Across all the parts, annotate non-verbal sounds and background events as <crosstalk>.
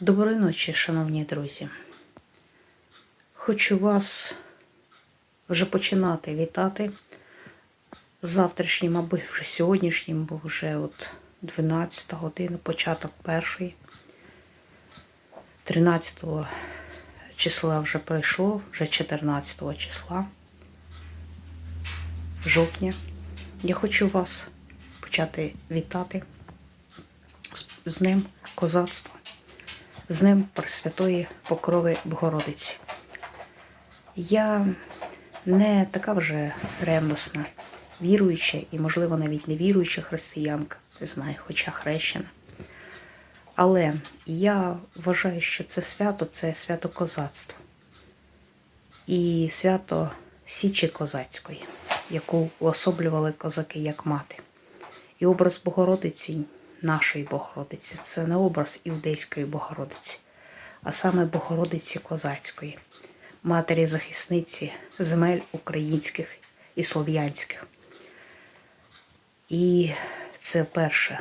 Доброї ночі, шановні друзі. Хочу вас вже починати вітати завтрашнім, або вже сьогоднішнім, бо вже от 12 година, початок першої. 13 числа вже пройшло, вже 14 числа жовтня. Я хочу вас почати вітати з- Днем козацтва з ним Пресвятої Покрови Богородиці. Я не така вже ревностна, віруюча і, можливо, навіть не віруюча християнка, не знаю, хоча хрещена. Але я вважаю, що це свято це свято козацтва і свято Січі Козацької, яку уособлювали козаки як мати. І образ Богородиці, нашої Богородиці, це не образ іудейської Богородиці, а саме Богородиці Козацької, матері захисниці земель українських і слов'янських. І це перше,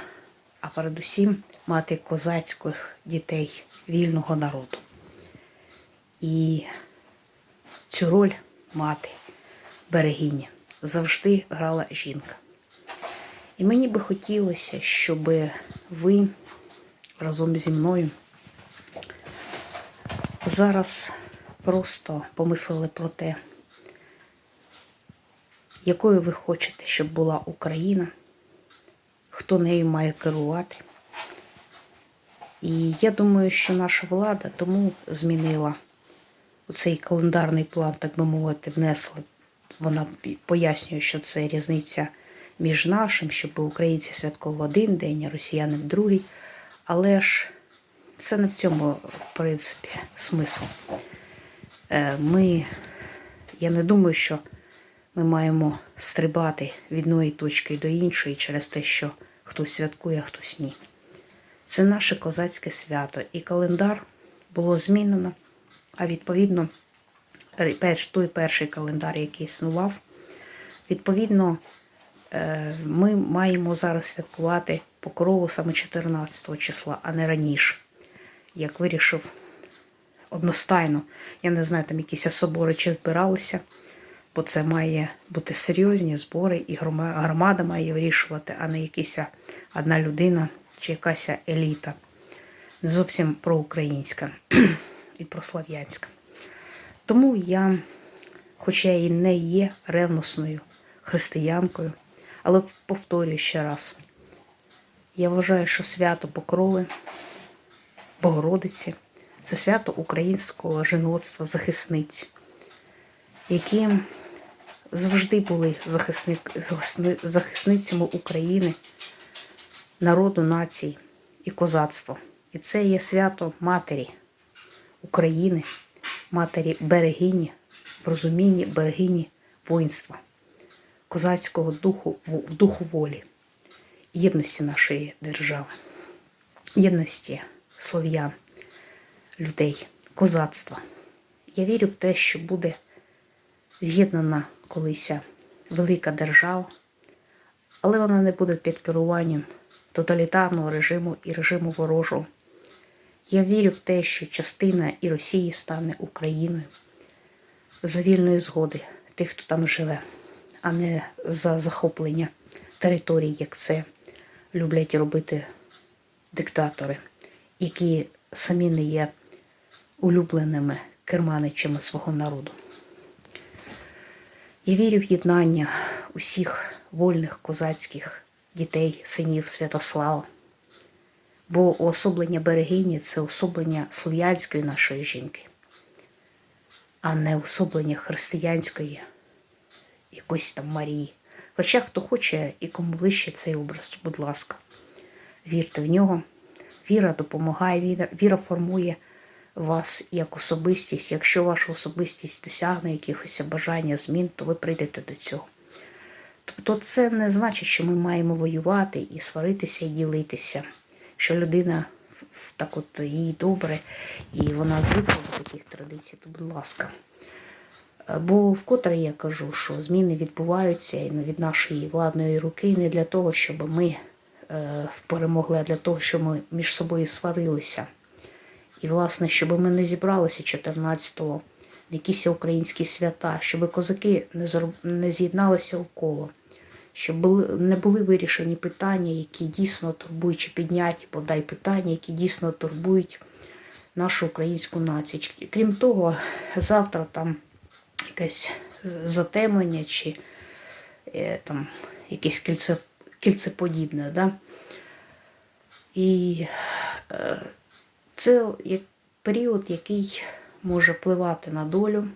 а передусім мати козацьких дітей вільного народу. І цю роль мати берегині завжди грала жінка. І мені би хотілося, щоб ви разом зі мною зараз просто помислили про те, якою ви хочете, щоб була Україна, хто нею має керувати. І я думаю, що наша влада тому змінила цей календарний план, так би мовити, внесли. Вона пояснює, що це різниця між нашим, щоб українці святкували один день, а росіяни в другий. Але ж це не в цьому, в принципі, смисл. Е, Ми, я не думаю, що ми маємо стрибати від одної точки до іншої через те, що хтось святкує, а хтось ні. Це наше козацьке свято. І календар було змінено, а відповідно, той перший календар, який існував, відповідно, ми маємо зараз святкувати покрову саме 14 числа, а не раніше, як вирішив одностайно. Я не знаю, там якісь собори чи збиралися, бо це має бути серйозні збори, і громада має вирішувати, а не якась одна людина чи якась еліта. Не зовсім проукраїнська і прослав'янська. Тому я, хоча і не є ревносною християнкою, але повторюю ще раз, я вважаю, що свято Покрови, Богородиці це свято українського жіноцтва, захисниць, які завжди були захисник, захисни- захисницями України, народу, нації і козацтва. І це є свято матері України, матері берегині, в розумінні берегині воїнства, козацького духу, в духу волі, єдності нашої держави, єдності слов'ян, людей, козацтва. Я вірю в те, що буде з'єднана колись велика держава, але вона не буде під керуванням тоталітарного режиму і режиму ворожого. Я вірю в те, що частина і Росії стане Україною за вільної згоди тих, хто там живе, а не за захоплення територій, як це люблять робити диктатори, які самі не є улюбленими керманичами свого народу. Я вірю в єднання усіх вольних козацьких дітей, синів Святослава. Бо уособлення берегині це особлення слов'янської нашої жінки, а не особлення християнської якоїсь там Марії. Хоча хто хоче і кому ближче цей образ, будь ласка, вірте в нього. Віра допомагає, віра, формує вас як особистість. Якщо ваша особистість досягне якихось бажання змін, то ви прийдете до цього. Тобто це не значить, що ми маємо воювати і сваритися і ділитися, що людина так от їй добре і вона звикла до таких традицій, то будь ласка. Бо вкотре я кажу, що зміни відбуваються від нашої владної руки не для того, щоб ми е, перемогли, а для того, щоб ми між собою сварилися І, власне, щоб ми не зібралися 14-го на якісь українські свята, щоб козаки не, з'єдналися у коло, щоб не були вирішені питання, які дійсно турбують, чи підняті, бодай питання, які дійсно турбують нашу українську націю. Крім того, завтра там якесь затемлення чи е, там якесь кільце, кільцеподібне. Да? І е, це період, який може впливати на долю.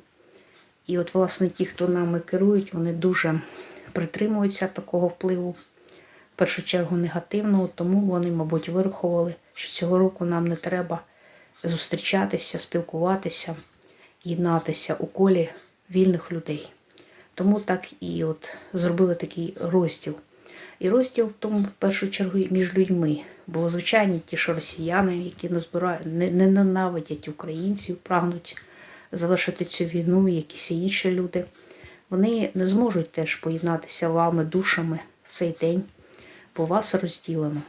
І от, власне, ті, хто нами керують, вони дуже притримуються такого впливу, в першу чергу негативного, тому вони, мабуть, вирахували, що цього року нам не треба зустрічатися, спілкуватися, єднатися у колі вільних людей. Тому так і от зробили такий розділ. І розділ в тому, в першу чергу, між людьми. Бо, звичайно, ті ж росіяни, які не збирають, не, не ненавидять українців, прагнуть завершити цю війну, якісь інші люди, вони не зможуть теж поєднатися вами душами в цей день, бо вас розділено.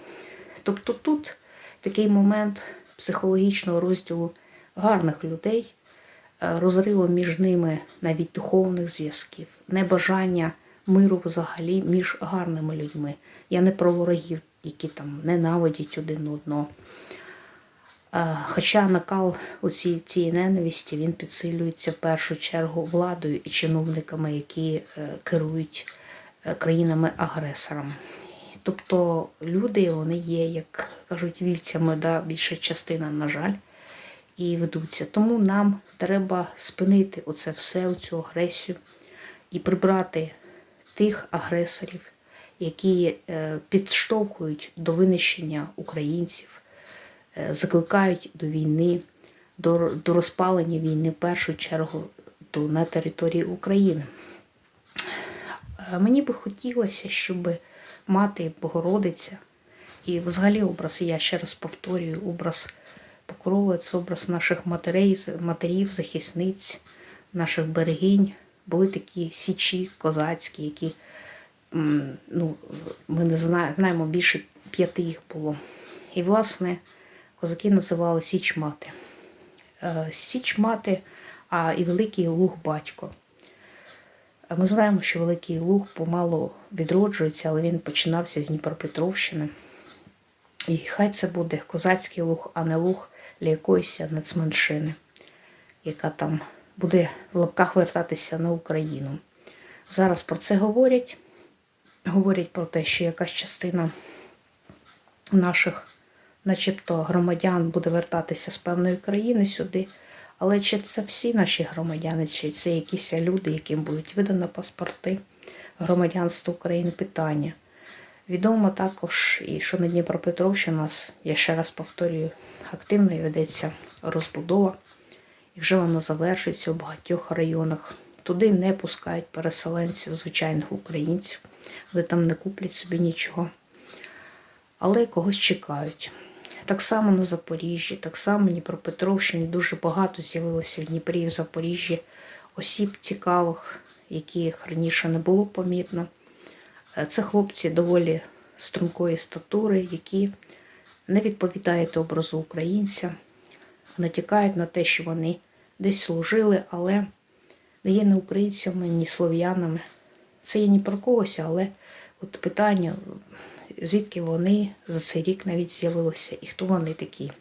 Тобто тут такий момент психологічного розділу гарних людей, розриву між ними навіть духовних зв'язків, небажання миру взагалі між гарними людьми. Я не про ворогів, які там ненавидять один одного. Е, Хоча накал оці, цієї ненависті він підсилюється в першу чергу владою і чиновниками, які е, керують е, країнами-агресорами. Тобто люди вони є, як кажуть, вівцями, да, більша частина, на жаль, і ведуться. Тому нам треба спинити оце все, оцю агресію і прибрати тих агресорів, які е, підштовхують до винищення українців, е, закликають до війни, до, розпалення війни в першу чергу до, на території України. Е, Мені би хотілося, щоб мати Богородиця і взагалі образ, я ще раз повторюю, образ Покрови, це образ наших матерей, матерів, захисниць, наших берегинь. Були такі січі козацькі, які ну, ми не знаємо, більше п'яти їх було. І, власне, козаки називали Січ мати. Е, Січ мати, а і Великий Луг батько. Ми знаємо, що Великий Луг помало відроджується, але він починався з Дніпропетровщини. І хай це буде козацький луг, а не луг для якоїсь нацменшини, яка там буде в лапках вертатися на Україну. Зараз про це говорять. Говорять про те, що якась частина наших, начебто, громадян буде вертатися з певної країни сюди. Але чи це всі наші громадяни, чи це якісь люди, яким будуть видано паспорти громадянства України? Питання. Відомо також, і що на Дніпропетровщині у нас, я ще раз повторюю, активно ведеться розбудова, і вже вона завершується у багатьох районах. Туди не пускають переселенців, звичайних українців, вони там не куплять собі нічого. Але когось чекають. Так само на Запоріжжі, так само на Дніпропетровщині дуже багато з'явилося в Дніпрі і в Запоріжжі осіб цікавих, яких раніше не було помітно. Е, Це хлопці доволі стрункої статури, які не відповідають образу українця, натякають на те, що вони десь служили, але не є не українцями, ні слов'янами. Це є ні про когось, але от питання, звідки вони за цей рік навіть з'явилися, і хто вони такі,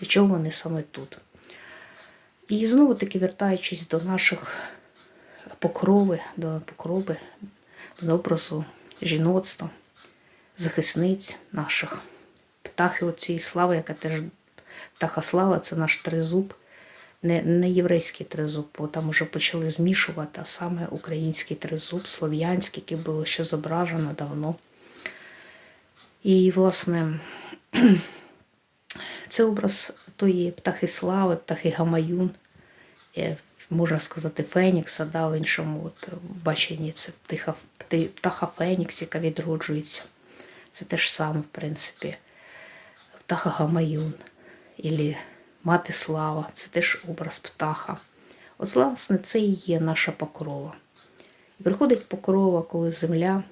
для чого вони саме тут. І знову таки вертаючись до наших покрови, до покрови, до образу жіноцтва, захисниць наших, птахи оцієї слави, яка теж птаха слава, це наш тризуб, не, не єврейський тризуб, бо там вже почали змішувати, а саме український тризуб, слов'янський, який було ще зображено давно. І, власне, <clears throat> це образ тої птахи слави, птахи Гамаюн, е, можна сказати, Фенікса, да, в іншому от, баченні це птиха, птаха Фенікс, яка відроджується. Це те ж саме, в принципі, птаха Гамаюн, ілі Мати Слава, це теж образ птаха. От, власне, це і є наша покрова. І приходить покрова, коли земля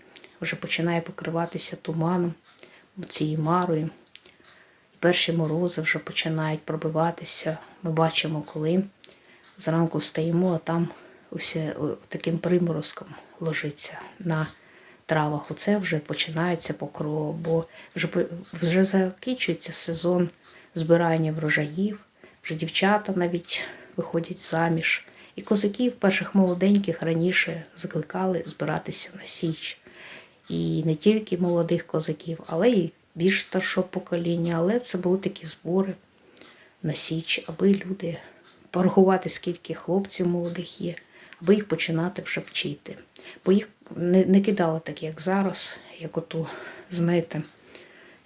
вже починає покриватися туманом, цією марою. перші морози вже починають пробиватися. Ми бачимо, коли зранку встаємо, а там усе таким приморозком ложиться на травах. Оце вже починається покров, бо вже, вже закінчується сезон збирання врожаїв, вже дівчата навіть виходять заміж. І козаків перших молоденьких раніше закликали збиратися на січ. І не тільки молодих козаків, але й більш старшого покоління. Але це були такі збори на січ, аби люди порахувати, скільки хлопців молодих є, аби їх починати вже вчити. Бо їх не, не кидали так, як зараз, як ото, знаєте,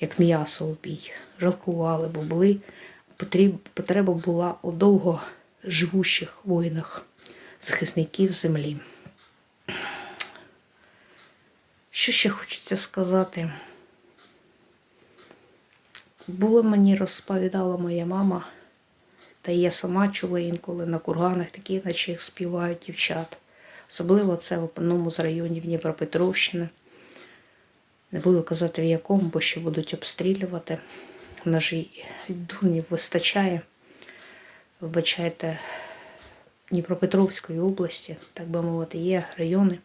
як м'ясо у бій. Жалкували, бо були потреба була у довго живущих воїнах, захисників землі. Що ще хочеться сказати? Було мені розповідала моя мама, та я сама чула інколи на курганах такі, наче співають дівчат. Особливо це в одному з районів Дніпропетровщини. Не буду казати в якому, бо ще будуть обстрілювати. У нас же дурнів вистачає. Вибачайте, Дніпропетровської області, так би мовити, є райони,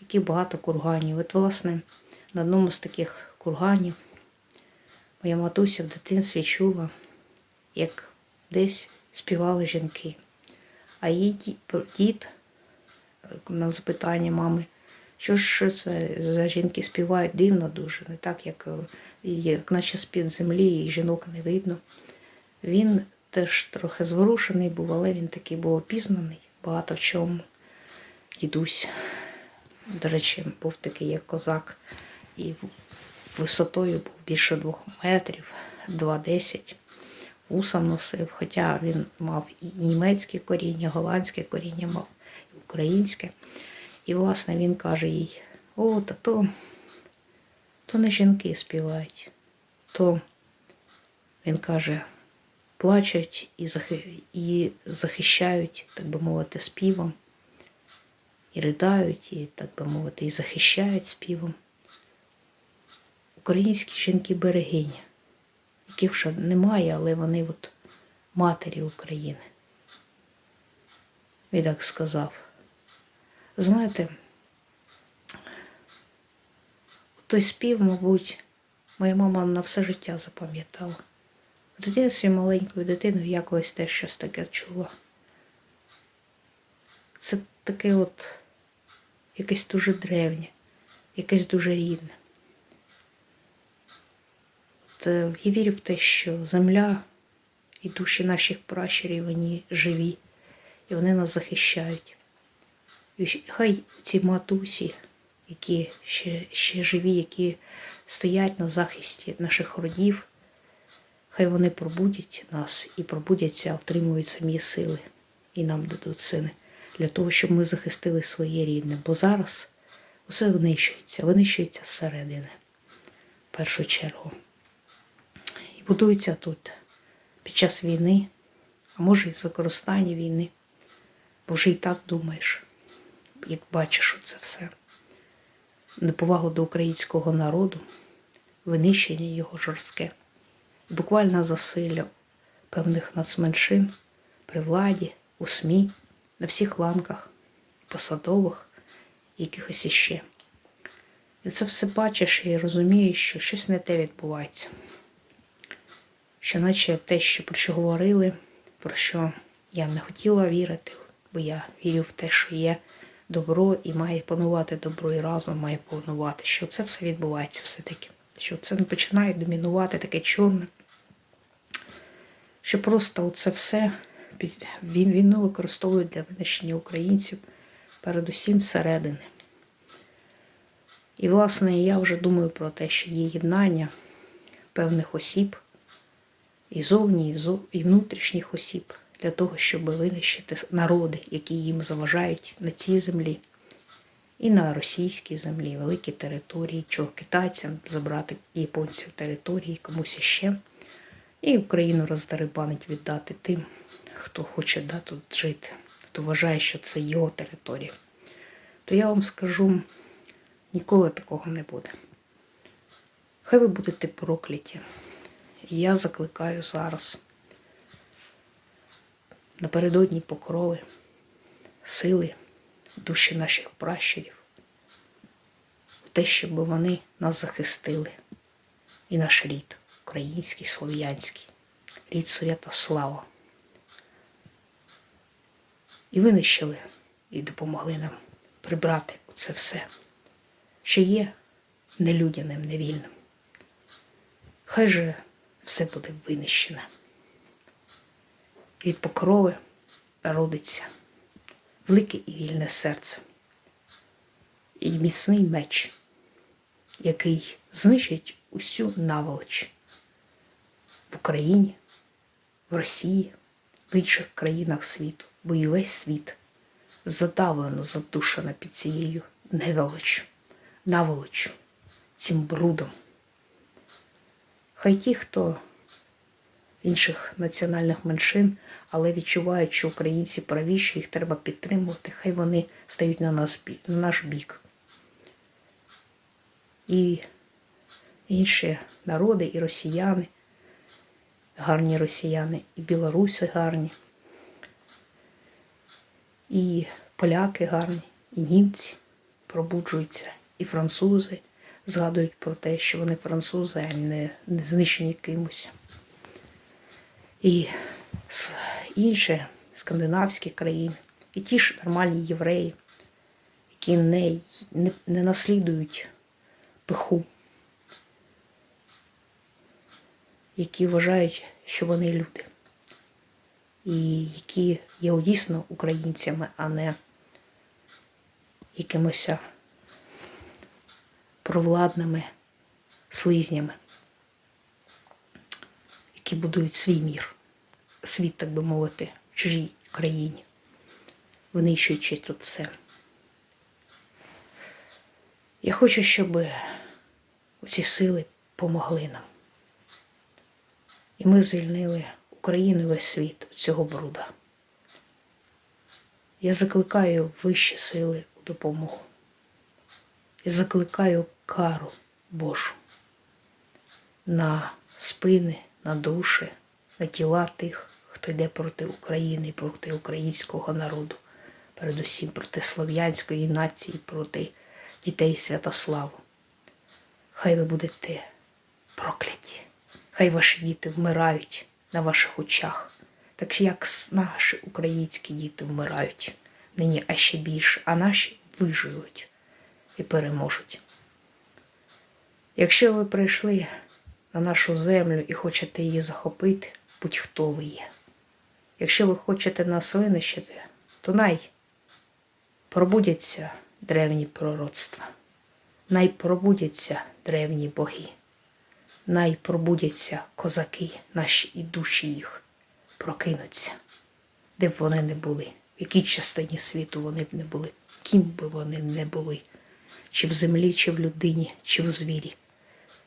які багато курганів. От, власне, на одному з таких курганів моя матуся в дитинстві чула, як десь співали жінки. А її дід е, на запитання мами, що ж це за жінки співають дивно дуже, не так, як, е, як наче з-під землі, і жінок не видно. Він теж трохи зворушений був, але він такий був опізнаний багато в чому. Дідусь, до речі, був такий як козак, і висотою був більше двох метрів, 2,10. Вуса носив, хоча він мав і німецьке коріння, голландське коріння мав, і українське. І, власне, він каже їй: о, та то, то не жінки співають, то він каже, плачуть і, захи... і захищають, так би мовити, співом, і riдають, і, так би мовити, і захищають співом. Українські жінки берегині, яких вже немає, але вони от матері України. Він так сказав. Знаєте, той спів, мабуть, моя мама на все життя запам'ятала. В дитинстві маленькою дитиною я колись теж щось таке чула. Це таке от якесь дуже древнє, якесь дуже рідне. Е, я вірю в те, що земля і душі наших пращурів, вони живі, і вони нас захищають. І хай ці матусі, які ще, ще живі, які стоять на захисті наших родів, хай вони пробудять нас і пробудяться, отримують самі сили і нам дадуть сини для того, щоб ми захистили своє рідне. Бо зараз усе винищується, винищується зсередини, в першу чергу. І будується тут під час війни, а може і з використання війни, бо вже і так думаєш, як бачиш це все. Неповагу до українського народу, винищення його жорстке, буквально засилля певних нацменшин при владі, у СМІ, на всіх ланках, посадових, якихось іще. І це все бачиш і розумієш, що щось не те відбувається. Що наче те, що про що говорили, про що я не хотіла вірити, бо я вірю в те, що є добро і має панувати добро, і разом має панувати, що це все відбувається все-таки. Що це не починає домінувати таке чорне. Що просто це все він, війну використовують для винищення українців, передусім всередини. І, власне, я вже думаю про те, що є єднання певних осіб, і зовні, і, зов... і внутрішніх осіб для того, щоб винищити народи, які їм заважають на цій землі, і на російській землі, великі території, чого китайцям забрати японців території, комусь іще, і Україну роздерибанить віддати тим, хто хоче да, тут жити, хто вважає, що це його територія. То я вам скажу, ніколи такого не буде. Хай ви будете прокляті я закликаю зараз напередодні покрови, сили, душі наших пращурів, те, щоб вони нас захистили. І наш рід, український, слов'янський, рід Святослава. І винищили, і допомогли нам прибрати це все, що є нелюдяним, невільним. Хай же все буде винищене. Від покрови родиться велике і вільне серце і міцний меч, який знищить усю наволоч в Україні, в Росії, в інших країнах світу, бо і весь світ задавлено, задушено під цією неволочю, наволочю, цим брудом. Хай ті, хто інших національних меншин, але відчувають, що українці правіші, їх треба підтримувати, хай вони стають на, нас, на наш бік. І інші народи, і росіяни, гарні росіяни, і білоруси гарні, і поляки гарні, і німці пробуджуються, і французи згадують про те, що вони французи, а не, не знищені кимось. І інші скандинавські країни, і ті ж нормальні євреї, які не, не, не наслідують пиху, які вважають, що вони люди, і які є дійсно українцями, а не якимось провладними слизнями, які будують свій мір, світ, так би мовити, в чужій країні, винищуючи тут все. Я хочу, щоб ці сили помогли нам. І ми звільнили Україну і весь світ цього бруда. Я закликаю вищі сили у допомогу. Я закликаю кару Божу на спини, на душі, на тіла тих, хто йде проти України, проти українського народу, передусім проти слов'янської нації, проти дітей Святославу. Хай ви будете прокляті, хай ваші діти вмирають на ваших очах, так як наші українські діти вмирають нині, а ще більше, а наші виживуть і переможуть. Якщо ви прийшли на нашу землю і хочете її захопити, будь-хто ви є. Якщо ви хочете нас винищити, то най пробудяться древні пророцтва, най пробудяться древні боги, най пробудяться козаки, наші і душі їх прокинуться, де б вони не були, в якій частині світу вони б не були, ким би вони не були, чи в землі, чи в людині, чи в звірі.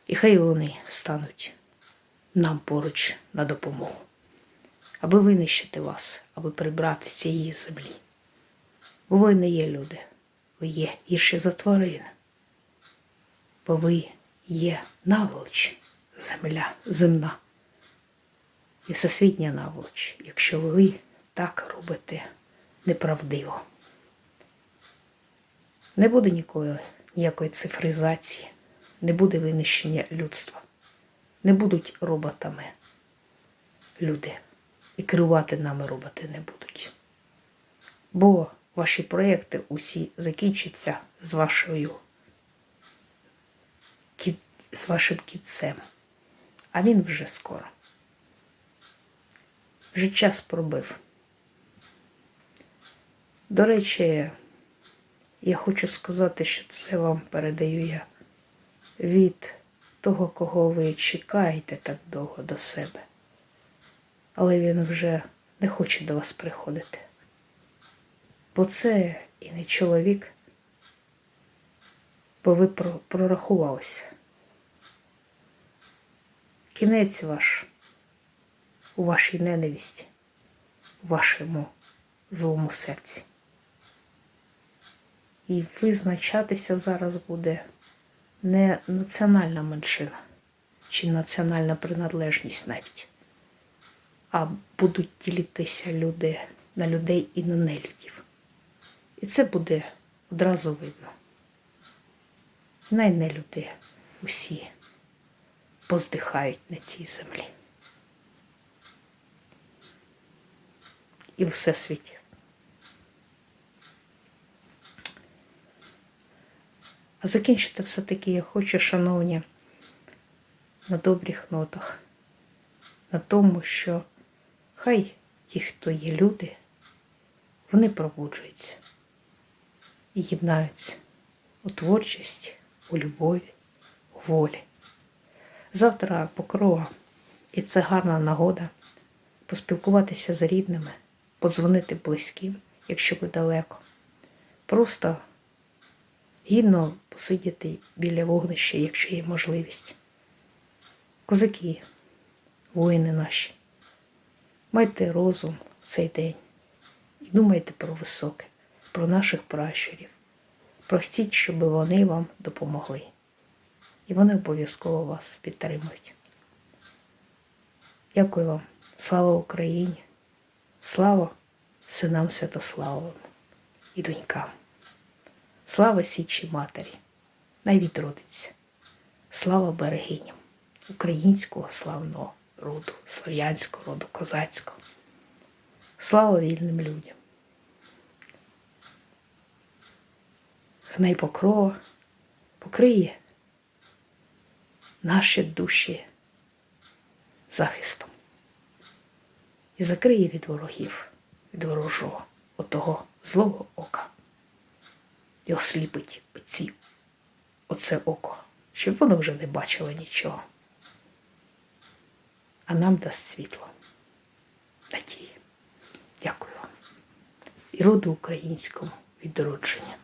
І хай вони стануть нам поруч на допомогу, аби винищити вас, аби прибрати з цієї землі. Бо ви не є люди, ви є гірші за тварин, бо ви є наволоч, земля земна і всесвітня наволоч, якщо ви так робите неправдиво. Не буде нікої, ніякої цифризації, не буде винищення людства, не будуть роботами люди, і керувати нами роботи не будуть. Бо ваші проекти усі закінчаться з вашою з вашим кітцем. А він вже скоро. Вже час пробив. До речі, я хочу сказати, що це вам передаю я від того, кого ви чекаєте так довго до себе. Але він вже не хоче до вас приходити. Бо це і не чоловік, бо ви прорахувалися. Кінець ваш у вашій ненависті, у вашому злому серці. І визначатися зараз буде не національна меншина, чи національна приналежність навіть, а будуть ділитися люди на людей і на нелюдів. І це буде одразу видно. Най не люди усі поздихають на цій землі. І в всесвіті. А закінчити все-таки я хочу, шановні, на добрих нотах, на тому, що хай ті, хто є люди, вони пробуджуються і єднаються у творчості, у любові, у волі. Завтра покрова, і це гарна нагода поспілкуватися з рідними, подзвонити близьким, якщо ви далеко. Просто гідно посидіти біля вогнища, якщо є можливість. Козаки, воїни наші, майте розум в цей день і думайте про високе, про наших пращурів. Просіть, щоб вони вам допомогли. І вони обов'язково вас підтримують. Дякую вам. Слава Україні! Слава синам Святославовим і донькам. Слава Січі Матері, най відродиться. Слава берегиням українського славного роду, слов'янського роду, козацького. Слава вільним людям. Хнай покрова покриє наші душі захистом і закриє від ворогів, від ворожого, отого злого ока. І осліпить оці, оце око, щоб воно вже не бачило нічого. А нам дасть світло. Надії. Дякую вам. І роду українському відродження.